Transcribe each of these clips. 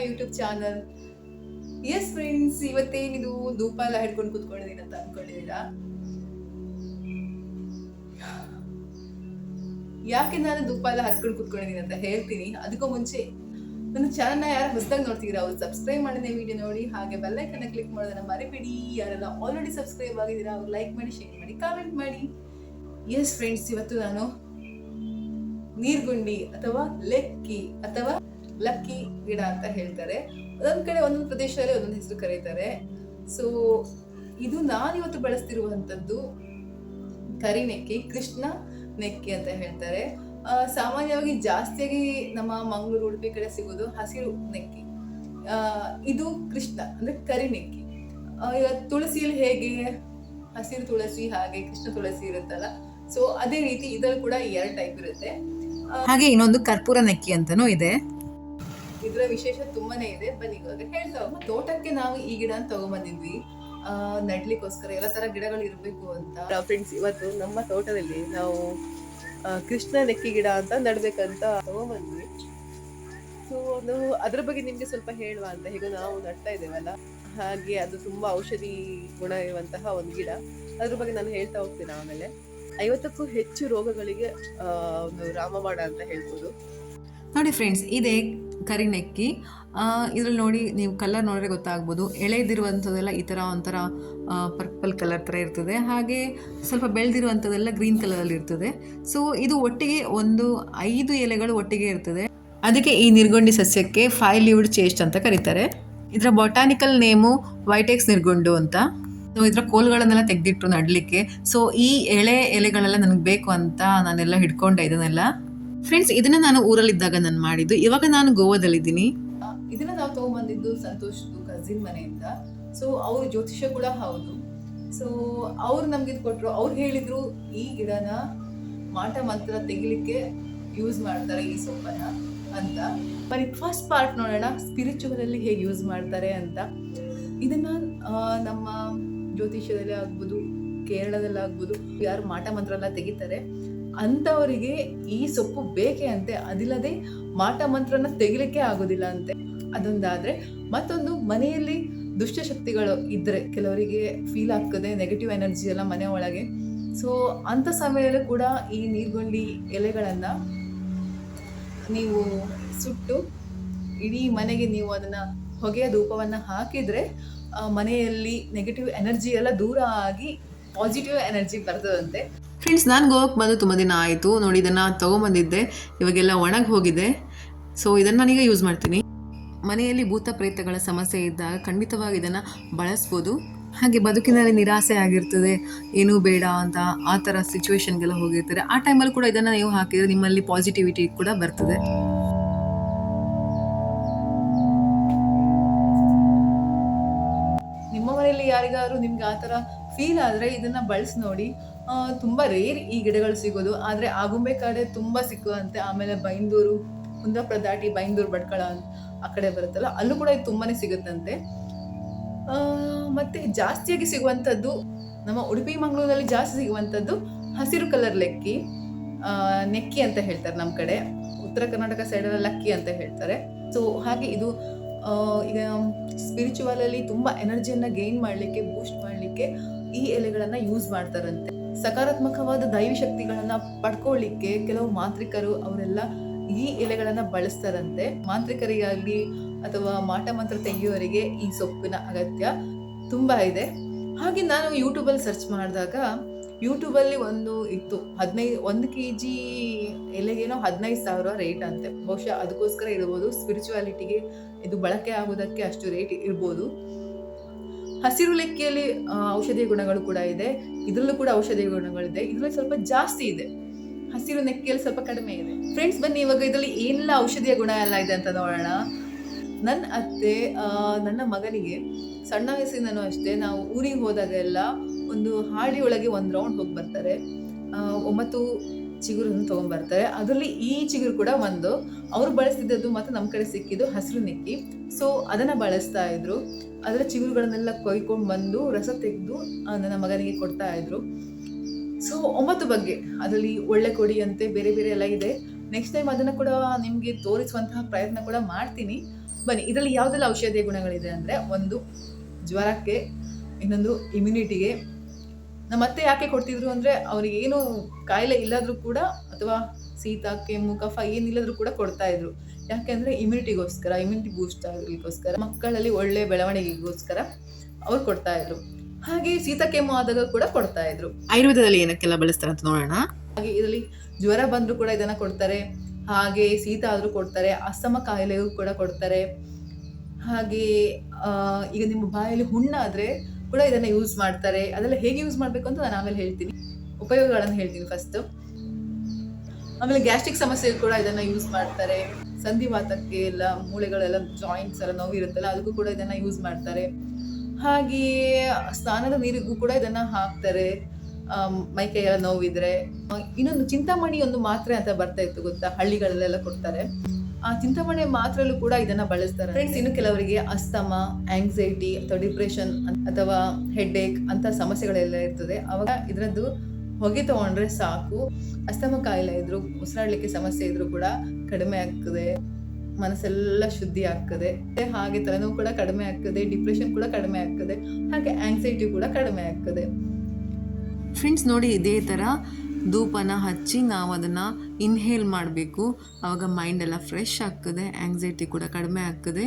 My YouTube channel yes friends ಇವತ್ತೇನಿದು ಧೂಪ ಎಲ್ಲ ಹಿಡ್ಕೊಂಡು ಕುತ್ಕೊಂಡಿದ್ದೀನಿ ಅಂತ ಅನ್ಕೊಂಡಿದ್ದೀರಾ? ಯಾಕೆ ನಾನು ಧೂಪ ಎಲ್ಲ ಹತ್ಕೊಂಡು ಕುತ್ಕೊಂಡಿದ್ದೀನಿ ಅಂತ ಹೇಳ್ತೀನಿ. ಅದಕ್ಕೂ ಮುಂಚೆ ನನ್ನ ಚಾನಲ್ನ ಯಾರು ಹೊಸದಾಗಿ ನೋಡ್ತಿದ್ದೀರಾ, ಅವ್ರು ಸಬ್ಸ್ಕ್ರೈಬ್ ಮಾಡಿದ ವಿಡಿಯೋ ನೋಡಿ. ಹಾಗೆ ಬೆಲ್ಲೈಕನ್ನ ಕ್ಲಿಕ್ ಮಾಡೋದನ್ನ ಮರಿಬೇಡಿ. ಯಾರೆಲ್ಲ ಆಲ್ರೆಡಿ ಸಬ್ಸ್ಕ್ರೈಬ್ ಆಗಿದ್ದೀರಾ, ಅವ್ರು ಲೈಕ್ ಮಾಡಿ ಶೇರ್ ಮಾಡಿ ಕಾಮೆಂಟ್ ಮಾಡಿ. ಎಸ್ ಫ್ರೆಂಡ್ಸ್ ಇವತ್ತು ನಾನು ನೀರ್ಗುಂಡಿ ಅಥವಾ ಲೆಕ್ಕಿ ಅಥವಾ ಲಕ್ಕಿ ಗಿಡ ಅಂತ ಹೇಳ್ತಾರೆ. ಒಂದೊಂದು ಕಡೆ ಒಂದೊಂದು ಪ್ರದೇಶದಲ್ಲಿ ಒಂದೊಂದು ಹೆಸರು ಕರೀತಾರೆ. ಸೊ ಇದು ನಾನಿವತ್ತು ಬಳಸ್ತಿರುವಂಥದ್ದು ಕರಿನೆಕ್ಕಿ ಕೃಷ್ಣ ನೆಕ್ಕಿ ಅಂತ ಹೇಳ್ತಾರೆ. ಸಾಮಾನ್ಯವಾಗಿ ಜಾಸ್ತಿಯಾಗಿ ನಮ್ಮ ಮಂಗಳೂರು, ಉಡುಪಿ ಕಡೆ ಸಿಗೋದು ಹಸಿರು ನೆಕ್ಕಿ. ಇದು ಕೃಷ್ಣ, ಅಂದ್ರೆ ಕರಿ ನೆಕ್ಕಿ. ಈಗ ತುಳಸಿಯಲ್ಲಿ ಹೇಗೆ? ಹಸಿರು ತುಳಸಿ ಹಾಗೆ ಕೃಷ್ಣ ತುಳಸಿ ಇರುತ್ತಲ್ಲ. ಸೊ ಅದೇ ರೀತಿ ಇದರಲ್ಲಿ ಕೂಡ ಎರಡು ಟೈಪ್ ಇರುತ್ತೆ. ಹಾಗೆ ಇನ್ನೊಂದು ಕರ್ಪೂರ ನೆಕ್ಕಿ ಅಂತನೂ ಇದೆ. ಇದರ ವಿಶೇಷ ತುಂಬಾನೇ ಇದೆ. ಬನ್ನಿ ಇವಾಗ ಹೇಳ್ತಾ. ತೋಟಕ್ಕೆ ನಾವು ಈ ಗಿಡ ತಗೊಂಡ್ಬಂದಿದ್ವಿ ಆ, ನೆಡ್ಲಿಕ್ಕೋಸ್ಕರ ಎಲ್ಲ ತರ ಗಿಡಗಳು ಇರಬೇಕು ಅಂತ. ಫ್ರೆಂಡ್ಸ್ ಇವತ್ತು ನಮ್ಮ ತೋಟದಲ್ಲಿ ನಾವು ಕೃಷ್ಣ ನೆಕ್ಕಿ ಗಿಡ ಅಂತ ನಡ್ಬೇಕಂತ ತಗೊಂಡ್ಬಂದ್ವಿ ಸೊ ಅದು ಅದ್ರ ಬಗ್ಗೆ ನಿಮ್ಗೆ ಸ್ವಲ್ಪ ಹೇಳುವ ಅಂತ ಹೇಗೆ ನಾವು ನಡ್ತಾ ಇದ್ದೇವಲ್ಲ. ಹಾಗೆ ಅದು ತುಂಬಾ ಔಷಧಿ ಗುಣ ಇರುವಂತಹ ಒಂದು ಗಿಡ. ಅದ್ರ ಬಗ್ಗೆ ನಾನು ಹೇಳ್ತಾ ಹೋಗ್ತೀನಿ ಆಮೇಲೆ. ಐವತ್ತಕ್ಕೂ ಹೆಚ್ಚು ರೋಗಗಳಿಗೆ ಒಂದು ರಾಮಬಾಣ ಅಂತ ಹೇಳ್ಬೋದು. ನೋಡಿ ಫ್ರೆಂಡ್ಸ್ ಇದೇ ಕರಿನೆಕ್ಕಿ. ಇದ್ರಲ್ಲಿ ನೋಡಿ ನೀವು ಕಲರ್ ನೋಡಿದ್ರೆ ಗೊತ್ತಾಗ್ಬೋದು. ಎಳೆದಿರುವಂಥದ್ದೆಲ್ಲ ಈ ಥರ ಒಂಥರ ಪರ್ಪಲ್ ಕಲರ್ ಥರ ಇರ್ತದೆ. ಹಾಗೆ ಸ್ವಲ್ಪ ಬೆಳೆದಿರುವಂಥದ್ದೆಲ್ಲ ಗ್ರೀನ್ ಕಲರಲ್ಲಿ ಇರ್ತದೆ. ಸೊ ಇದು ಒಟ್ಟಿಗೆ ಒಂದು ಐದು ಎಲೆಗಳು ಒಟ್ಟಿಗೆ ಇರ್ತದೆ. ಅದಕ್ಕೆ ಈ ನಿರ್ಗೊಂಡಿ ಸಸ್ಯಕ್ಕೆ ಫೈವ್ ಲಿವ್ಡ್ ಚೇಸ್ಟ್ ಅಂತ ಕರೀತಾರೆ. ಇದರ ಬೊಟಾನಿಕಲ್ ನೇಮು ವೈಟೆಕ್ಸ್ ನಿರ್ಗೊಂಡು ಅಂತ. ಸೊ ಇದರ ಕೋಲ್ಗಳನ್ನೆಲ್ಲ ತೆಗೆದಿಟ್ಟು ನಡಲಿಕ್ಕೆ. ಸೊ ಈ ಎಳೆ ಎಲೆಗಳೆಲ್ಲ ನನಗೆ ಬೇಕು ಅಂತ ನಾನೆಲ್ಲ ಹಿಡ್ಕೊಂಡೆ ಇದನ್ನೆಲ್ಲ. ಫ್ರೆಂಡ್ಸ್ ಇದನ್ನ ನಾನು ಊರಲ್ಲಿದ್ದಾಗ ನಾನು ಮಾಡಿದ್ದು. ಇವಾಗ ನಾನು ಗೋವಾದಲ್ಲಿದ್ದೀನಿ. ಇದನ್ನ ನಾವು ತಗೊಂಡ್ಬಂದಿದ್ದು ಸಂತೋಷ್ ಕಸಿನ್ ಮನೆಯಿಂದ. ಸೊ ಅವ್ರ ಜ್ಯೋತಿಷ್ಯ ಕೂಡ ಹೌದು. ಸೊ ಅವ್ರು ನಮ್ಗೆ ಇದು ಕೊಟ್ಟರು ಅವ್ರು ಹೇಳಿದ್ರು, ಈ ಗಿಡನ ಮಾಟ ಮಂತ್ರ ತೆಗಿಲಿಕ್ಕೆ ಯೂಸ್ ಮಾಡ್ತಾರೆ ಈ ಸೊಪ್ಪನ್ನ ಅಂತ. ಬರೀ ಫಸ್ಟ್ ಪಾರ್ಟ್ ನೋಡೋಣ. ಸ್ಪಿರಿಚುವಲ್ ಅಲ್ಲಿ ಹೇಗೆ ಯೂಸ್ ಮಾಡ್ತಾರೆ ಅಂತ. ಇದನ್ನ ನಮ್ಮ ಜ್ಯೋತಿಷ್ಯದಲ್ಲಿ ಆಗ್ಬೋದು, ಕೇರಳದಲ್ಲಿ ಆಗ್ಬೋದು, ಯಾರು ಮಾಟ ಮಂತ್ರ ಎಲ್ಲ ತೆಗಿತಾರೆ. ಅಂಥವರಿಗೆ ಈ ಸೊಪ್ಪು ಬೇಕೇ ಅಂತೆ ಅದಿಲ್ಲದೆ ಮಾಟ ಮಂತ್ರನ ತೆಗಿಲಿಕ್ಕೆ ಆಗೋದಿಲ್ಲ ಅಂತೆ. ಅದೊಂದಾದ್ರೆ ಮತ್ತೊಂದು ಮನೆಯಲ್ಲಿ ದುಷ್ಟಶಕ್ತಿಗಳು ಇದ್ರೆ ಕೆಲವರಿಗೆ ಫೀಲ್ ಆಗ್ತದೆ ನೆಗೆಟಿವ್ ಎನರ್ಜಿ ಎಲ್ಲ ಮನೆ ಒಳಗೆ. ಸೊ ಅಂಥ ಸಮಯದಲ್ಲೂ ಕೂಡ ಈ ನೀರ್ಗೊಂಡಿ ಎಲೆಗಳನ್ನ ನೀವು ಸುಟ್ಟು ಇಡೀ ಮನೆಗೆ ನೀವು ಅದನ್ನ ಹೊಗೆಯ ಧೂಪವನ್ನ ಹಾಕಿದ್ರೆ ಮನೆಯಲ್ಲಿ ನೆಗೆಟಿವ್ ಎನರ್ಜಿ ಎಲ್ಲ ದೂರ ಆಗಿ ಪಾಸಿಟಿವ್ ಎನರ್ಜಿ ಬರ್ತದಂತೆ. ಫ್ರೆಂಡ್ಸ್ ನಾನು ಗೋವಾಕ್ಕೆ ಬಂದು ತುಂಬ ದಿನ ಆಯಿತು. ನೋಡಿ, ಇದನ್ನು ತೊಗೊಂಬಂದಿದ್ದೆ. ಇವಾಗೆಲ್ಲ ಒಣಗಿ ಹೋಗಿದೆ. ಸೊ ಇದನ್ನು ನಾನೀಗ ಯೂಸ್ ಮಾಡ್ತೀನಿ. ಮನೆಯಲ್ಲಿ ಭೂತ ಪ್ರೇತಗಳ ಸಮಸ್ಯೆ ಇದ್ದಾಗ ಖಂಡಿತವಾಗಿ ಇದನ್ನು ಬಳಸ್ಬೋದು. ಹಾಗೆ ಬದುಕಿನಲ್ಲಿ ನಿರಾಸೆ ಆಗಿರ್ತದೆ. ಏನೂ ಬೇಡ ಅಂತ ಆ ಥರ ಸಿಚುವೇಶನ್ಗೆಲ್ಲ ಹೋಗಿರ್ತಾರೆ. ಆ ಟೈಮಲ್ಲಿ ಕೂಡ ಇದನ್ನು ನೀವು ಹಾಕಿದರೆ ನಿಮ್ಮಲ್ಲಿ ಪಾಸಿಟಿವಿಟಿ ಕೂಡ ಬರ್ತದೆ. ನಿಮ್ಮ ಮನೆಯಲ್ಲಿ ಯಾರಿಗಾದ್ರು ನಿಮ್ಗೆ ಆ ಥರ ಫೀಲ್ ಆದರೆ ಇದನ್ನ ಬಳಸಿ ನೋಡಿ. ತುಂಬಾ ರೇರ್ ಈ ಗಿಡಗಳು ಸಿಗೋದು. ಆದರೆ ಆಗುಂಬೆ ಕಡೆ ತುಂಬ ಸಿಕ್ಕುವಂತೆ ಆಮೇಲೆ ಬೈಂದೂರು ಕುಂದಾಪುರ ದಾಟಿ ಬೈಂದೂರು, ಭಟ್ಕಳ ಆ ಕಡೆ ಬರುತ್ತಲ್ಲ, ಅಲ್ಲೂ ಕೂಡ ಇದು ತುಂಬಾ ಸಿಗುತ್ತಂತೆ. ಮತ್ತು ಜಾಸ್ತಿಯಾಗಿ ಸಿಗುವಂಥದ್ದು ನಮ್ಮ ಉಡುಪಿ, ಮಂಗಳೂರಲ್ಲಿ ಜಾಸ್ತಿ ಸಿಗುವಂಥದ್ದು ಹಸಿರು ಕಲರ್ ಲೆಕ್ಕಿ ನೆಕ್ಕಿ ಅಂತ ಹೇಳ್ತಾರೆ ನಮ್ಮ ಕಡೆ. ಉತ್ತರ ಕರ್ನಾಟಕ ಸೈಡಲ್ಲಿ ಲಕ್ಕಿ ಅಂತ ಹೇಳ್ತಾರೆ. ಸೊ ಹಾಗೆ ಇದು ಈಗ ಸ್ಪಿರಿಚುವಲಲ್ಲಿ ತುಂಬ ಎನರ್ಜಿಯನ್ನು ಗೇನ್ ಮಾಡ್ಲಿಕ್ಕೆ ಬೂಸ್ಟ್ ಮಾಡಲಿಕ್ಕೆ ಈ ಎಲೆಗಳನ್ನು ಯೂಸ್ ಮಾಡ್ತಾರಂತೆ. ಸಕಾರಾತ್ಮಕವಾದ ದೈವಿ ಶಕ್ತಿಗಳನ್ನ ಪಡ್ಕೊಳ್ಳಿಕ್ಕೆ ಕೆಲವು ಮಾಂತ್ರಿಕರು ಅವರೆಲ್ಲ ಈ ಎಲೆಗಳನ್ನ ಬಳಸ್ತಾರಂತೆ. ಮಾಂತ್ರಿಕರಿಗಾಗಲಿ ಅಥವಾ ಮಾಟ ಮಂತ್ರ ತೆಗೆಯುವವರಿಗೆ ಈ ಸೊಪ್ಪಿನ ಅಗತ್ಯ ತುಂಬಾ ಇದೆ. ಹಾಗೆ ನಾನು ಯೂಟ್ಯೂಬಲ್ಲಿ ಸರ್ಚ್ ಮಾಡಿದಾಗ ಯೂಟ್ಯೂಬಲ್ಲಿ ಒಂದು ಇತ್ತು. ಹದಿನೈದು ಒಂದು ಕೆ ಜಿ ಎಲೆಗೇನೋ ಹದಿನೈದು ಸಾವಿರ ರೇಟ್ ಅಂತೆ. ಬಹುಶಃ ಅದಕ್ಕೋಸ್ಕರ ಇರ್ಬೋದು. ಸ್ಪಿರಿಚುವಾಲಿಟಿಗೆ ಇದು ಬಳಕೆ ಆಗೋದಕ್ಕೆ ಅಷ್ಟು ರೇಟ್ ಇರ್ಬೋದು. ಹಸಿರು ಲೆಕ್ಕಿಯಲ್ಲಿ ಔಷಧೀಯ ಗುಣಗಳು ಕೂಡ ಇದೆ. ಇದರಲ್ಲೂ ಕೂಡ ಔಷಧೀಯ ಗುಣಗಳಿದೆ. ಇದರಲ್ಲಿ ಸ್ವಲ್ಪ ಜಾಸ್ತಿ ಇದೆ. ಹಸಿರು ನೆಕ್ಕಿಯಲ್ಲಿ ಸ್ವಲ್ಪ ಕಡಿಮೆ ಇದೆ. ಫ್ರೆಂಡ್ಸ್ ಬನ್ನಿ, ಇವಾಗ ಇದರಲ್ಲಿ ಏನೆಲ್ಲ ಔಷಧೀಯ ಗುಣ ಎಲ್ಲ ಇದೆ ಅಂತ ನೋಡೋಣ. ನನ್ನ ಅತ್ತೆ ನನ್ನ ಮಗನಿಗೆ ಸಣ್ಣ ವಯಸ್ಸಿನೂ ಅಷ್ಟೇ ನಾವು ಊರಿಗೆ ಹೋದಾಗೆಲ್ಲ ಒಂದು ಹಾಡಿ ಒಳಗೆ ಒಂದು ರೌಂಡ್ ಹೋಗಿ ಬರ್ತಾರೆ. ಒಂಬತ್ತು ಚಿಗುರನ್ನು ತೊಗೊಂಡ್ಬರ್ತಾರೆ ಅದರಲ್ಲಿ ಈ ಚಿಗುರು ಕೂಡ ಒಂದು. ಅವರು ಬಳಸ್ತಿದ್ದದ್ದು ಮತ್ತು ನಮ್ಮ ಕಡೆ ಸಿಕ್ಕಿದ್ದು ಹಸಿರು ನೆಕ್ಕಿ. ಸೊ ಅದನ್ನು ಬಳಸ್ತಾ ಇದ್ರು. ಅದರ ಚಿಗುರುಗಳನ್ನೆಲ್ಲ ಕೊಯ್ಕೊಂಡು ಬಂದು ರಸ ತೆಗೆದು ನನ್ನ ಮಗನಿಗೆ ಕೊಡ್ತಾ ಇದ್ರು. ಸೊ ಒಂಬತ್ತು ಬಗ್ಗೆ. ಅದರಲ್ಲಿ ಒಳ್ಳೆ ಕೊಡಿ ಅಂತೆ, ಬೇರೆ ಬೇರೆ ಎಲ್ಲ ಇದೆ. ನೆಕ್ಸ್ಟ್ ಟೈಮ್ ಅದನ್ನು ಕೂಡ ನಿಮಗೆ ತೋರಿಸುವಂತಹ ಪ್ರಯತ್ನ ಕೂಡ ಮಾಡ್ತೀನಿ. ಬನ್ನಿ, ಇದರಲ್ಲಿ ಯಾವುದೆಲ್ಲ ಔಷಧೀಯ ಗುಣಗಳಿದೆ ಅಂದರೆ ಒಂದು ಜ್ವರಕ್ಕೆ, ಇನ್ನೊಂದು ಇಮ್ಯುನಿಟಿಗೆ ನಮ್ಮ ಅತ್ತೆ ಯಾಕೆ ಕೊಡ್ತಿದ್ರು ಅಂದರೆ ಅವ್ರಿಗೆ ಏನು ಕಾಯಿಲೆ ಇಲ್ಲದ್ರೂ ಕೂಡ ಅಥವಾ ಶೀತ ಕೆಮ್ಮು ಕಫ ಏನಿಲ್ಲದ್ರೂ ಕೂಡ ಕೊಡ್ತಾ ಇದ್ರು. ಯಾಕೆಂದರೆ ಇಮ್ಯುನಿಟಿಗೋಸ್ಕರ ಇಮ್ಯುನಿಟಿ ಬೂಸ್ಟ್ ಆಗಲಿಕ್ಕೋಸ್ಕರ ಮಕ್ಕಳಲ್ಲಿ ಒಳ್ಳೆ ಬೆಳವಣಿಗೆಗೋಸ್ಕರ ಅವ್ರು ಕೊಡ್ತಾ ಇದ್ರು. ಹಾಗೆ ಶೀತ ಕೆಮ್ಮು ಆದಾಗ ಕೂಡ ಕೊಡ್ತಾ ಇದ್ರು. ಆಯುರ್ವೇದದಲ್ಲಿ ಏನಕ್ಕೆಲ್ಲ ಬಳಸ್ತಾರೆ ಅಂತ ನೋಡೋಣ. ಹಾಗೆ ಇದರಲ್ಲಿ ಜ್ವರ ಬಂದರೂ ಕೂಡ ಇದನ್ನ ಕೊಡ್ತಾರೆ. ಹಾಗೆ ಶೀತ ಆದರೂ ಕೊಡ್ತಾರೆ. ಅಸ್ತಮ ಕಾಯಿಲೆಗೂ ಕೂಡ ಕೊಡ್ತಾರೆ. ಹಾಗೆ ಈಗ ನಿಮ್ಮ ಬಾಯಲ್ಲಿ ಹುಣ್ಣಾದ್ರೆ ಕೂಡ ಇದನ್ನ ಯೂಸ್ ಮಾಡ್ತಾರೆ. ಅದೆಲ್ಲ ಹೇಗೆ ಯೂಸ್ ಮಾಡಬೇಕು ಅಂತ ನಾನು ಆಮೇಲೆ ಹೇಳ್ತೀನಿ. ಉಪಯೋಗಗಳನ್ನು ಹೇಳ್ತೀನಿ ಫಸ್ಟ್ ಆಮೇಲೆ ಗ್ಯಾಸ್ಟ್ರಿಕ್ ಸಮಸ್ಯೆಗೂ ಕೂಡ ಇದನ್ನ ಯೂಸ್ ಮಾಡ್ತಾರೆ. ಸಂಧಿವಾತಕ್ಕೆ ಎಲ್ಲ ಮೂಳೆಗಳೆಲ್ಲ ಜಾಯಿಂಟ್ಸ್ ಎಲ್ಲ ನೋವು ಇರುತ್ತಲ್ಲ ಅದಕ್ಕೂ ಕೂಡ ಇದನ್ನ ಯೂಸ್ ಮಾಡ್ತಾರೆ. ಹಾಗೆಯೇ ಸ್ನಾನದ ನೀರಿಗೂ ಕೂಡ ಇದನ್ನ ಹಾಕ್ತಾರೆ. ಮೈ ಮೈಕೈ ಎಲ್ಲ ನೋವಿದ್ರೆ ಇನ್ನೊಂದು ಚಿಂತಾಮಣಿ ಒಂದು ಮಾತ್ರೆ ಅಂತ ಬರ್ತಾ ಇತ್ತು ಗೊತ್ತಾ? ಹಳ್ಳಿಗಳಲ್ಲೆಲ್ಲ ಕೊಡ್ತಾರೆ. ಆ ಚಿಂತಾಮಣೆ ಮಾತ್ರಲ್ಲೂ ಕೂಡ ಇದನ್ನ ಬಳಸ್ತಾರೆ. ಫ್ರೆಂಡ್ಸ್ ಇನ್ನು ಕೆಲವರಿಗೆ ಅಸ್ತಮ ಆಂಗ್ಸೈಟಿ ಅಥವಾ ಡಿಪ್ರೆಷನ್ ಅಥವಾ ಹೆಡ್ ಏಕ್ ಅಂತ ಸಮಸ್ಯೆಗಳೆಲ್ಲ ಇರ್ತದೆ. ಅವಾಗ ಇದರದ್ದು ಹೊಗೆ ತಗೊಂಡ್ರೆ ಸಾಕು. ಅಸ್ತಮ ಕಾಯಿಲೆ ಇದ್ರು, ಉಸಿರಾಡ್ಲಿಕ್ಕೆ ಸಮಸ್ಯೆ ಇದ್ರು ಕೂಡ ಕಡಿಮೆ ಆಗ್ತದೆ. ಮನಸ್ಸೆಲ್ಲ ಶುದ್ಧಿ ಆಗ್ತದೆ. ಹಾಗೆ ತಲೆನೋವು ಕೂಡ ಕಡಿಮೆ ಆಗ್ತದೆ ಡಿಪ್ರೆಷನ್ ಕೂಡ ಕಡಿಮೆ ಆಗ್ತದೆ, ಹಾಗೆ ಆಂಗ್ಸೈಟಿ ಕೂಡ ಕಡಿಮೆ ಆಗ್ತದೆ. ಫ್ರೆಂಡ್ಸ್ ನೋಡಿ ಇದೇ ಥರ ಧೂಪನ ಹಚ್ಚಿ ನಾವು ಅದನ್ನು ಇನ್ಹೇಲ್ ಮಾಡಬೇಕು. ಆವಾಗ ಮೈಂಡ್ ಎಲ್ಲ ಫ್ರೆಶ್ ಆಗ್ತದೆ ಆ್ಯಂಗ್ಸೈಟಿ ಕೂಡ ಕಡಿಮೆ ಆಗ್ತದೆ.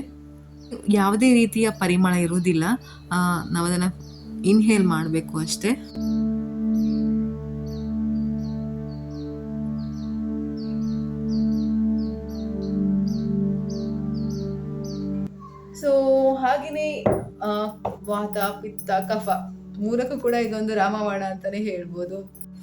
ಯಾವುದೇ ರೀತಿಯ ಪರಿಮಳ ಇರುವುದಿಲ್ಲ. ನಾವು ಅದನ್ನು ಇನ್ಹೇಲ್ ಮಾಡಬೇಕು ಅಷ್ಟೇ. ಸೊ ಹಾಗೆಯೇ ವಾತ, ಪಿತ್ತ, ಕಫ ಮೂರಕ್ಕೂ ಕೂಡ ಇದೊಂದು ರಾಮವಾಣ ಅಂತಾನೆ ಹೇಳ್ಬೋದು.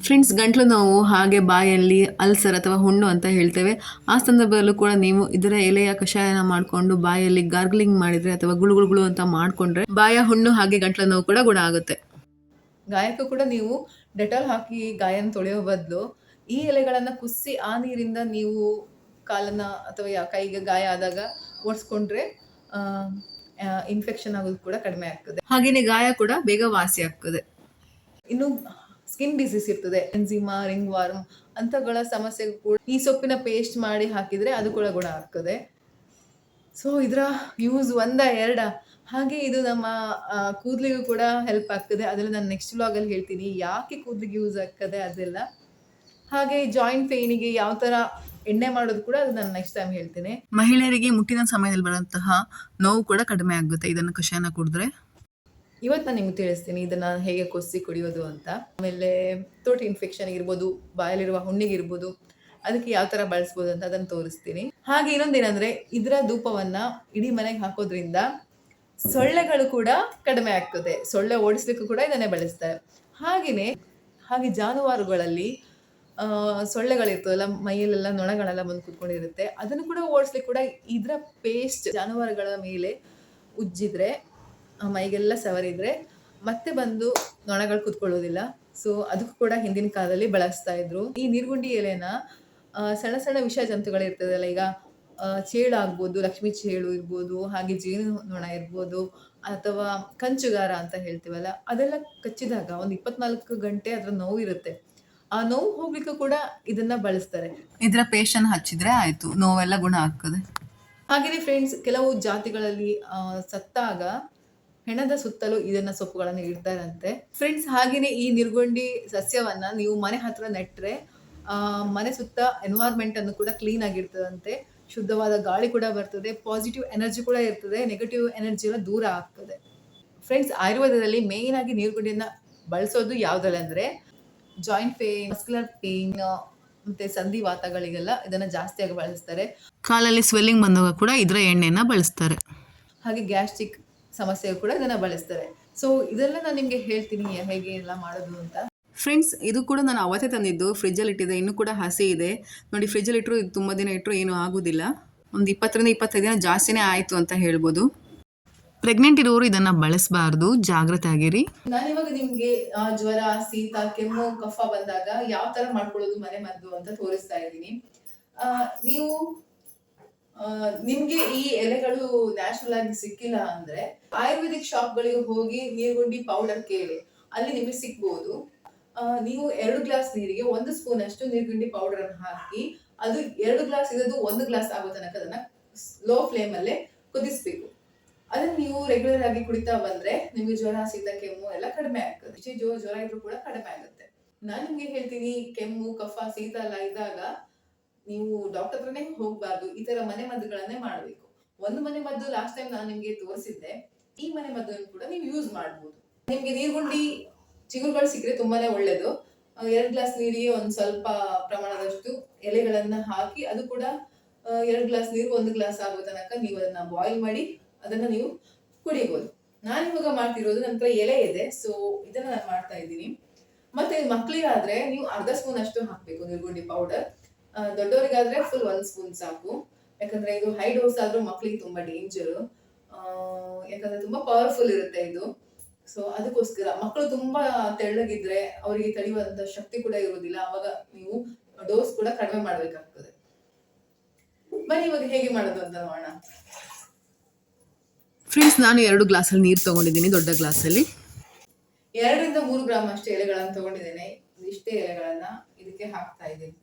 ಫ್ರೆಂಡ್ಸ್ ಗಂಟ್ಲು ನೋವು ಹಾಗೆ ಬಾಯಲ್ಲಿ ಅಲ್ಸರ್ ಅಥವಾ ಹುಣ್ಣು ಅಂತ ಹೇಳ್ತೇವೆ. ಆ ಸಂದರ್ಭದಲ್ಲೂ ಕೂಡ ನೀವು ಇದರ ಎಲೆಯ ಕಷಾಯನ ಮಾಡಿಕೊಂಡು ಬಾಯಲ್ಲಿ ಗಾರ್ಗ್ಲಿಂಗ್ ಮಾಡಿದರೆ ಅಥವಾ ಗುಳು ಗುಳು ಗುಳು ಅಂತ ಮಾಡಿಕೊಂಡ್ರೆ ಬಾಯ ಹುಣ್ಣು ಹಾಗೆ ಗಂಟ್ಲು ನೋವು ಕೂಡ ಗುಣ ಆಗುತ್ತೆ. ಗಾಯಕ್ಕೂ ಕೂಡ ನೀವು ಡೆಟಾಲ್ ಹಾಕಿ ಗಾಯನ ತೊಳೆಯೋ ಬದಲು ಈ ಎಲೆಗಳನ್ನು ಕುಸಿ ಆ ನೀರಿಂದ ನೀವು ಕಾಲನ್ನು ಅಥವಾ ಕೈಗೆ ಗಾಯ ಆದಾಗ ಒರೆಸ್ಕೊಂಡ್ರೆ ಇನ್ಫೆಕ್ಷನ್ ಆಗೋದು ಕೂಡ ಕಡಿಮೆ ಆಗ್ತದೆ. ಹಾಗೆಯೇ ಗಾಯ ಕೂಡ ಬೇಗ ವಾಸಿ ಆಗ್ತದೆ. ಇನ್ನು ಸ್ಕಿನ್ ಡಿಸೀಸ್ ಇರ್ತದೆ. ಎನ್ಸಿಮಾ ರಿಂಗ್ ವಾರ್ಮ್ ಅಂತಗಳ ಸಮಸ್ಯೆಗೂ ಕೂಡ ಈ ಸೊಪ್ಪಿನ ಪೇಸ್ಟ್ ಮಾಡಿ ಹಾಕಿದ್ರೆ ಅದು ಕೂಡ ಗುಣ ಆಗ್ತದೆ. ಸೊ ಇದರ ಯೂಸ್ ಒಂದ ಎರಡ. ಹಾಗೆ ಇದು ನಮ್ಮ ಕೂದಲಿಗೂ ಕೂಡ ಹೆಲ್ಪ್ ಆಗ್ತದೆ. ಅದೆಲ್ಲ ನಾನು ನೆಕ್ಸ್ಟ್ ವ್ಲಾಗಲ್ಲಿ ಹೇಳ್ತೀನಿ. ಯಾಕೆ ಕೂದಲಿಗೆ ಯೂಸ್ ಆಗ್ತದೆ ಅದೆಲ್ಲ. ಹಾಗೆ ಜಾಯಿಂಟ್ ಪೇಯ್ನಿಗೆ ಯಾವ ಥರ ಎಣ್ಣೆ ಮಾಡೋದು ಕೂಡ ಅದು ನಾನು ನೆಕ್ಸ್ಟ್ ಟೈಮ್ ಹೇಳ್ತೀನಿ. ಮಹಿಳೆಯರಿಗೆ ಮುಟ್ಟಿನ ಸಮಯದಲ್ಲಿ ಬರುವಂತಹ ನೋವು ಕೂಡ ಕಡಿಮೆ ಆಗುತ್ತೆ. ಇದನ್ನು ಕಷಾಯನ ಕುಡಿದ್ರೆ. ಇವತ್ತು ನಾನು ನಿಮ್ಗೆ ತಿಳಿಸ್ತೀನಿ ಇದನ್ನು ಹೇಗೆ ಕೊಸಿ ಕುಡಿಯೋದು ಅಂತ. ಆಮೇಲೆ ತೋಟಿ ಇನ್ಫೆಕ್ಷನ್ ಇರ್ಬೋದು ಬಾಯಲ್ಲಿರುವ ಹುಣ್ಣಿಗಿರ್ಬೋದು ಅದಕ್ಕೆ ಯಾವ ಥರ ಬಳಸ್ಬೋದು ಅಂತ ಅದನ್ನು ತೋರಿಸ್ತೀನಿ. ಹಾಗೆ ಇನ್ನೊಂದೇನಂದರೆ ಇದರ ಧೂಪವನ್ನು ಇಡೀ ಮನೆಗೆ ಹಾಕೋದ್ರಿಂದ ಸೊಳ್ಳೆಗಳು ಕೂಡ ಕಡಿಮೆ ಆಗ್ತದೆ. ಸೊಳ್ಳೆ ಓಡಿಸ್ಲಿಕ್ಕೂ ಕೂಡ ಇದನ್ನೇ ಬಳಸ್ತಾರೆ. ಹಾಗೆಯೇ ಹಾಗೆ ಜಾನುವಾರುಗಳಲ್ಲಿ ಸೊಳ್ಳೆಗಳಿರ್ತದಲ್ಲ, ಮೈಯಲ್ಲೆಲ್ಲ ನೊಣಗಳೆಲ್ಲ ಬಂದು ಕುತ್ಕೊಂಡಿರುತ್ತೆ, ಅದನ್ನು ಕೂಡ ಓಡಿಸ್ಲಿಕ್ಕೆ ಕೂಡ ಇದರ ಪೇಸ್ಟ್ ಜಾನುವಾರುಗಳ ಮೇಲೆ ಉಜ್ಜಿದ್ರೆ ಮೈಗೆಲ್ಲ ಸವರಿದ್ರೆ ಮತ್ತೆ ಬಂದು ನೊಣಗಳು ಕುತ್ಕೊಳ್ಳೋದಿಲ್ಲ. ಸೊ ಅದಕ್ಕೂ ಕೂಡ ಹಿಂದಿನ ಕಾಲದಲ್ಲಿ ಬಳಸ್ತಾ ಇದ್ರು. ಈ ನೀರ್ಗುಂಡಿ ಎಲೆನ ಸಣ್ಣ ಸಣ್ಣ ವಿಷ ಜಂತುಗಳು ಇರ್ತದಲ್ಲ ಈಗ ಚೇಳು ಆಗ್ಬೋದು ಲಕ್ಷ್ಮಿ ಚೇಳು ಇರ್ಬೋದು ಹಾಗೆ ಜೇನು ನೊಣ ಇರ್ಬೋದು ಅಥವಾ ಕಂಚುಗಾರ ಅಂತ ಹೇಳ್ತೀವಲ್ಲ ಅದೆಲ್ಲ ಕಚ್ಚಿದಾಗ ಒಂದು ಇಪ್ಪತ್ನಾಲ್ಕು ಗಂಟೆ ಅದರ ನೋವು ಇರುತ್ತೆ. ಆ ನೋವು ಹೋಗ್ಲಿಕ್ಕೂ ಕೂಡ ಇದನ್ನ ಬಳಸ್ತಾರೆ. ಇದರ ಪೇಶನ್ ಹಚ್ಚಿದ್ರೆ ಆಯ್ತು ನೋವೆಲ್ಲ ಗುಣ ಆಗ್ತದೆ. ಹಾಗೆಯೇ ಫ್ರೆಂಡ್ಸ್ ಕೆಲವು ಜಾತಿಗಳಲ್ಲಿ ಸತ್ತಾಗ ಹೆಣದ ಸುತ್ತಲೂ ಇದನ್ನ ಸೊಪ್ಪುಗಳನ್ನು ಇಡ್ತಾರಂತೆ. ಫ್ರೆಂಡ್ಸ್ ಹಾಗೆಯೇ ಈ ನಿರ್ಗೊಂಡಿ ಸಸ್ಯವನ್ನ ನೀವು ಮನೆ ಹತ್ರ ನೆಟ್ಟರೆ ಮನೆ ಸುತ್ತ ಎನ್ವೈರ್ಮೆಂಟ್ ಅನ್ನು ಕೂಡ ಕ್ಲೀನ್ ಆಗಿರ್ತದಂತೆ. ಶುದ್ಧವಾದ ಗಾಳಿ ಕೂಡ ಬರ್ತದೆ ಪಾಸಿಟಿವ್ ಎನರ್ಜಿ ಕೂಡ ಇರ್ತದೆ ನೆಗೆಟಿವ್ ಎನರ್ಜಿ ಎಲ್ಲ ದೂರ ಆಗ್ತದೆ. ಫ್ರೆಂಡ್ಸ್ ಆಯುರ್ವೇದದಲ್ಲಿ ಮೇಯ್ನ್ ಆಗಿ ನೀರುಗುಂಡಿಯನ್ನು ಬಳಸೋದು ಯಾವ್ದ್ರಲ್ಲಿ ಅಂದ್ರೆ ಜಾಯಿಂಟ್ ಪೇನ್ ಮಸ್ಕ್ಯುಲರ್ ಪೇನ್ ಮತ್ತೆ ಸಂಧಿವಾತಗಳಿಗೆಲ್ಲ ಇದನ್ನ ಜಾಸ್ತಿಯಾಗಿ ಬಳಸ್ತಾರೆ. ಕಾಲಲ್ಲಿ ಸ್ವೆಲ್ಲಿಂಗ್ ಬಂದಾಗ ಕೂಡ ಇದರ ಎಣ್ಣೆಯನ್ನು ಬಳಸ್ತಾರೆ. ಹಾಗೆ ಗ್ಯಾಸ್ಟ್ರಿಕ್ ಸಮಸ್ಯೆಗೂ ಕೂಡ ಇದನ್ನ ಬಳಸ್ತಾರೆ. ಸೊ ಇದೆಲ್ಲ ನಾನು ನಿಮ್ಗೆ ಹೇಳ್ತೀನಿ ಹೇಗೆ ಎಲ್ಲ ಮಾಡೋದು ಅಂತ. ಫ್ರೆಂಡ್ಸ್ ಇದು ಕೂಡ ನಾನು ಅವತ್ತೇ ತಂದಿದ್ದು. ಫ್ರಿಜ್ಜಲ್ಲಿ ಇಟ್ಟಿದೆ ಇನ್ನೂ ಕೂಡ ಹಸಿ ಇದೆ. ನೋಡಿ ಫ್ರಿಜ್ಜಲ್ಲಿ ಇಟ್ಟರು ಇದು ತುಂಬ ದಿನ ಇಟ್ಟರು ಏನೂ ಆಗೋದಿಲ್ಲ. ಒಂದು ಇಪ್ಪತ್ತರಿಂದ ಇಪ್ಪತ್ತೈದು ದಿನ ಜಾಸ್ತಿನೇ ಆಯಿತು ಅಂತ ಹೇಳ್ಬೋದು. ಪ್ರೆಗ್ನೆಂಟ್ ಇರೋರು ಇದನ್ನ ಬಳಸಬಾರ್ದು. ಜಾಗ್ರತೆ ಆಗಿರಿ. ನಾನಿವಾಗ ನಿಮ್ಗೆ ಜ್ವರ ಶೀತ ಕೆಮ್ಮು ಕಫ ಬಂದಾಗ ಯಾವ ತರ ಮಾಡ್ಕೊಳ್ಳೋದು ಮನೆ ಮದ್ದು ಅಂತ ತೋರಿಸ್ತಾ ಇದ್ದೀನಿ. ನೀವು ನಿಮ್ಗೆ ಈ ಎಲೆಗಳು ನ್ಯಾಚುರಲ್ ಆಗಿ ಸಿಕ್ಕಿಲ್ಲ ಅಂದ್ರೆ ಆಯುರ್ವೇದಿಕ್ ಶಾಪ್ ಗಳಿಗೆ ಹೋಗಿ ನೀರ್ಗುಂಡಿ ಪೌಡರ್ ಕೇಳಿ, ಅಲ್ಲಿ ನಿಮಗೆ ಸಿಗ್ಬಹುದು ನೀವು ಎರಡು ಗ್ಲಾಸ್ ನೀರಿಗೆ ಒಂದು ಸ್ಪೂನ್ ಅಷ್ಟು ನೀರ್ಗುಂಡಿ ಪೌಡರ್ ಅನ್ನು ಹಾಕಿ, ಅದು ಎರಡು ಗ್ಲಾಸ್ ಇರೋದು ಒಂದು ಗ್ಲಾಸ್ ಆಗೋ ತನಕ ಅದನ್ನ ಲೋ ಫ್ಲೇಮ್ ಅಲ್ಲೇ ಕುದಿಸ್ಬೇಕು. ಅದನ್ನ ನೀವು ರೆಗ್ಯುಲರ್ ಆಗಿ ಕುಡಿತಾ ಬಂದ್ರೆ ನಿಮ್ಗೆ ಜ್ವರ, ಶೀತ, ಕೆಮ್ಮು ಎಲ್ಲ ಕಡಿಮೆ ಆಗ್ತದೆ. ಜ್ವರ ಇದ್ರೂ ಕೂಡ ಕಡಿಮೆ ಆಗುತ್ತೆ. ನಾನ್ ನಿಮ್ಗೆ ಹೇಳ್ತೀನಿ, ಕೆಮ್ಮು, ಕಫ, ಶೀತ ಎಲ್ಲ ಇದ್ದಾಗ ನೀವು ಡಾಕ್ಟರ್ ಹತ್ರನೇ ಹೋಗ್ಬಾರ್ದು, ಈ ತರ ಮನೆ ಮದ್ದುಗಳನ್ನೇ ಮಾಡಬೇಕು. ಒಂದು ಮನೆ ಮದ್ದು ಲಾಸ್ಟ್ ಟೈಮ್ ನಾನು ನಿಮ್ಗೆ ತೋರಿಸಿದ್ದೆ, ಈ ಮನೆ ಮದ್ದನ್ನು ಕೂಡ ನೀವು ಯೂಸ್ ಮಾಡ್ಬೋದು. ನಿಮ್ಗೆ ನೀರ್ಗುಂಡಿ ಚಿಗುರುಗಳು ಸಿಕ್ಕರೆ ತುಂಬಾನೇ ಒಳ್ಳೇದು. ಎರಡು ಗ್ಲಾಸ್ ನೀರಿಗೆ ಒಂದು ಸ್ವಲ್ಪ ಪ್ರಮಾಣದಷ್ಟು ಎಲೆಗಳನ್ನ ಹಾಕಿ ಅದು ಕೂಡ ಎರಡು ಗ್ಲಾಸ್ ನೀರು ಒಂದು ಗ್ಲಾಸ್ ಆಗೋ ತನಕ ನೀವು ಅದನ್ನ ಬಾಯ್ಲ್ ಮಾಡಿ ಅದನ್ನ ನೀವು ಕುಡಿಬಹುದು ನಾನು ಇವಾಗ ಮಾಡ್ತಿರೋದು ನಂತರ ಎಲೆ ಇದೆ ಸೊ ಇದನ್ನ ನಾನು ಮಾಡ್ತಾ ಇದ್ದೀನಿ. ಮತ್ತೆ ಮಕ್ಕಳಿಗಾದ್ರೆ ನೀವು ಅರ್ಧ ಸ್ಪೂನ್ ಅಷ್ಟು ಹಾಕ್ಬೇಕು ನೀರ್ಗುಂಡಿ ಪೌಡರ್ ದೊಡ್ಡವರಿಗಾದ್ರೆ ಫುಲ್ ಒಂದ್ ಸ್ಪೂನ್ ಸಾಕು. ಯಾಕಂದ್ರೆ ಇದು ಹೈ ಡೋಸ್ ಆದ್ರೂ ಮಕ್ಳಿಗೆ ತುಂಬಾ ಡೇಂಜರ್ ಯಾಕಂದ್ರೆ ತುಂಬಾ ಪವರ್ಫುಲ್ ಇರುತ್ತೆ ಇದು. ಸೊ ಅದಕ್ಕೋಸ್ಕರ ಮಕ್ಕಳು ತುಂಬಾ ತೆಳ್ಳಗಿದ್ರೆ ಅವರಿಗೆ ತಡೆಯುವಂತ ಶಕ್ತಿ ಕೂಡ ಇರುವುದಿಲ್ಲ. ಅವಾಗ ನೀವು ಡೋಸ್ ಕೂಡ ಕಡಿಮೆ ಮಾಡ್ಬೇಕಾಗ್ತದೆ. ಬನ್ನಿ ಇವಾಗ ಹೇಗೆ ಮಾಡೋದು ಅಂತ ನೋಡೋಣ. ಫ್ರೆಂಡ್ಸ್ ನಾನು ಎರಡು ಗ್ಲಾಸಲ್ಲಿ ನೀರು ತಗೊಂಡಿದ್ದೀನಿ ದೊಡ್ಡ ಗ್ಲಾಸಲ್ಲಿ. ಎರಡರಿಂದ ಮೂರು ಗ್ರಾಮ್ ಅಷ್ಟೇ ಎಲೆಗಳನ್ನು ತಗೊಂಡಿದ್ದೇನೆ. ಇಷ್ಟೇ ಎಲೆಗಳನ್ನ ಇದಕ್ಕೆ ಹಾಕ್ತಾ ಇದ್ದೀನಿ.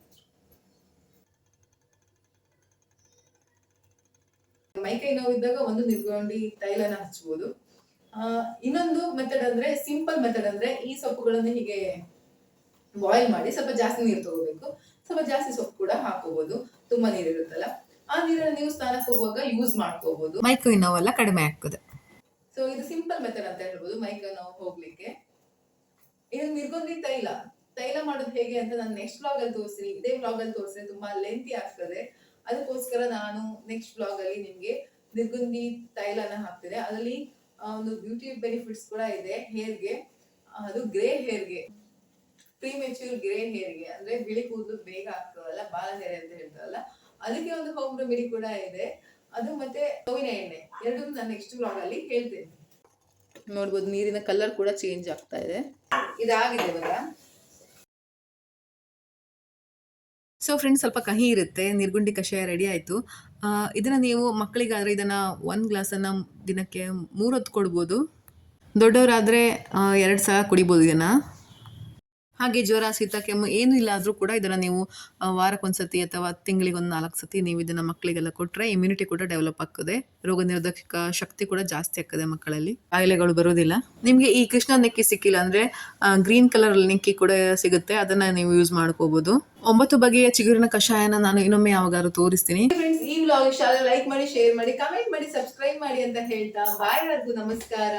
ಮೈಕೈ ನೋವಿದ್ದಾಗ ಒಂದು ನಿರ್ಗೊಂಡಿ ತೈಲನ ಹಚ್ಚಬಹುದು ಆ, ಇನ್ನೊಂದು ಮೆಥಡ್ ಅಂದ್ರೆ ಸಿಂಪಲ್ ಮೆಥಡ್ ಅಂದ್ರೆ ಈ ಸೊಪ್ಪುಗಳನ್ನು ಹೀಗೆ ಬಾಯ್ಲ್ ಮಾಡಿ ಸ್ವಲ್ಪ ಜಾಸ್ತಿ ನೀರು ತಗೋಬೇಕು. ಸ್ವಲ್ಪ ಜಾಸ್ತಿ ಸೊಪ್ಪು ಕೂಡ ಹಾಕೋಬಹುದು ತುಂಬಾ ನೀರು ಇರುತ್ತಲ್ಲ ಆ ನೀರನ್ನ ನೀವು ಸ್ನಾನಕ್ಕೆ ಹೋಗುವಾಗ ಯೂಸ್ ಮಾಡ್ಕೋಬಹುದು ಮೈಕೈ ನೋವೆಲ್ಲ ಕಡಿಮೆ ಆಗ್ತದೆ. ಸೊ ಇದು ಸಿಂಪಲ್ ಮೆಥಡ್ ಅಂತ ಹೇಳ್ಬೋದು ಮೈಕೈ ನೋವು ಹೋಗ್ಲಿಕ್ಕೆ. ಇದು ನಿರ್ಗೊಂದಿ ತೈಲ. ತೈಲ ಮಾಡೋದು ಹೇಗೆ ಅಂತ ನಾನು ನೆಕ್ಸ್ಟ್ ವ್ಲಾಗ್ ಅಲ್ಲಿ ತೋರಿಸ್ತೀನಿ. ಇದೇ ವ್ಲಾಗ್ ಅಲ್ಲಿ ತೋರಿಸಿದ್ರೆ ತುಂಬಾ ಲೆಂತಿ ಆಗ್ತದೆ. ಅದಕ್ಕೋಸ್ಕರ ನಾನು ನೆಕ್ಸ್ಟ್ ಬ್ಲಾಗ್ ಅಲ್ಲಿ ನಿಮ್ಗೆ ನಿರ್ಗುಂದಿ ತೈಲನ ಹಾಕ್ತಿದೆ ಅದರಲ್ಲಿ ಒಂದು ಬ್ಯೂಟಿ ಬೆನಿಫಿಟ್ಸ್ ಕೂಡ ಇದೆ, ಹೇರ್ಗೆ. ಅದು ಗ್ರೇ ಹೇರ್ಗೆ. ಪ್ರೀಮೆಚ್ಯೂರ್ ಗ್ರೇ ಹೇರ್ಗೆ. ಅಂದ್ರೆ ಬಿಳಿ ಕೂದಲು ಬೇಗ ಆಗ್ತದಲ್ಲ, ಬಾಲ ಹೇರ್ ಅಂತ ಹೇಳ್ತಾರಲ್ಲ, ಅದಕ್ಕೆ ಒಂದು ಹೋಮ್ ರೆಮಿಡಿ ಕೂಡ ಇದೆ. ಅದು ಮತ್ತೆ ನೋವಿನ ಎಣ್ಣೆ. ಎರಡು ನಾನು ನೆಕ್ಸ್ಟ್ ಬ್ಲಾಗ್ ಅಲ್ಲಿ ಹೇಳ್ತೇನೆ. ನೋಡ್ಬೋದು ನೀರಿನ ಕಲರ್ ಕೂಡ ಚೇಂಜ್ ಆಗ್ತಾ ಇದೆ. ಇದಾಗಿದೆ ಇವಾಗ. ಸೊ ಫ್ರೆಂಡ್ಸ್ ಸ್ವಲ್ಪ ಕಹಿ ಇರುತ್ತೆ, ನಿರ್ಗುಂಡಿ ಕಷಾಯ ರೆಡಿ ಆಯಿತು. ಇದನ್ನು ನೀವು ಮಕ್ಕಳಿಗಾದರೆ ಇದನ್ನು ಒಂದು ಗ್ಲಾಸನ್ನು ದಿನಕ್ಕೆ ಮೂರು ಹೊತ್ತು ಕೊಡ್ಬೋದು. ದೊಡ್ಡವರಾದರೆ ಎರಡು ಸಲ ಕುಡಿಬೋದು ಇದನ್ನು. ಹಾಗೆ ಜ್ವರ, ಶೀತ, ಕೆಮ್ಮು ಏನು ಇಲ್ಲ ಆದರೂ ಕೂಡ ಇದನ್ನು ನೀವು ವಾರಕ್ಕೊಂದ್ಸತಿ ಅಥವಾ ತಿಂಗಳಿಗೆ ಒಂದು ನಾಲ್ಕು ಸತಿ ನೀವು ಇದನ್ನು ಮಕ್ಕಳಿಗೆಲ್ಲ ಕೊಟ್ಟರೆ ಇಮ್ಯುನಿಟಿ ಕೂಡ ಡೆವಲಪ್ ಆಗ್ತದೆ. ರೋಗ ನಿರೋಧಕ ಶಕ್ತಿ ಕೂಡ ಜಾಸ್ತಿ ಆಗ್ತದೆ ಮಕ್ಕಳಲ್ಲಿ. ಕಾಯಿಲೆಗಳು ಬರೋದಿಲ್ಲ ನಿಮಗೆ ಈ ಕೃಷ್ಣ ನೆಕ್ಕಿ ಸಿಕ್ಕಿಲ್ಲ ಅಂದರೆ ಗ್ರೀನ್ ಕಲರ್ ನೆಕ್ಕಿ ಕೂಡ ಸಿಗುತ್ತೆ. ಅದನ್ನು ನೀವು ಯೂಸ್ ಮಾಡ್ಕೋಬಹುದು ಒಂಬತ್ತು ಬಗೆಯ ಚಿಗುರಿನ ಕಷಾಯನ ನಾನು ಇನ್ನೊಮ್ಮೆ ಯಾವಾಗಾದ್ರೂ ತೋರಿಸ್ತೀನಿ. ಈ ವ್ಲಾಗ್ ಇಷ್ಟ ಲೈಕ್ ಮಾಡಿ ಶೇರ್ ಮಾಡಿ ಕಮೆಂಟ್ ಮಾಡಿ ಸಬ್ಸ್ಕ್ರೈಬ್ ಮಾಡಿ ಅಂತ ಹೇಳ್ತಾ. ಬಾಯ್ ನಮಸ್ಕಾರ.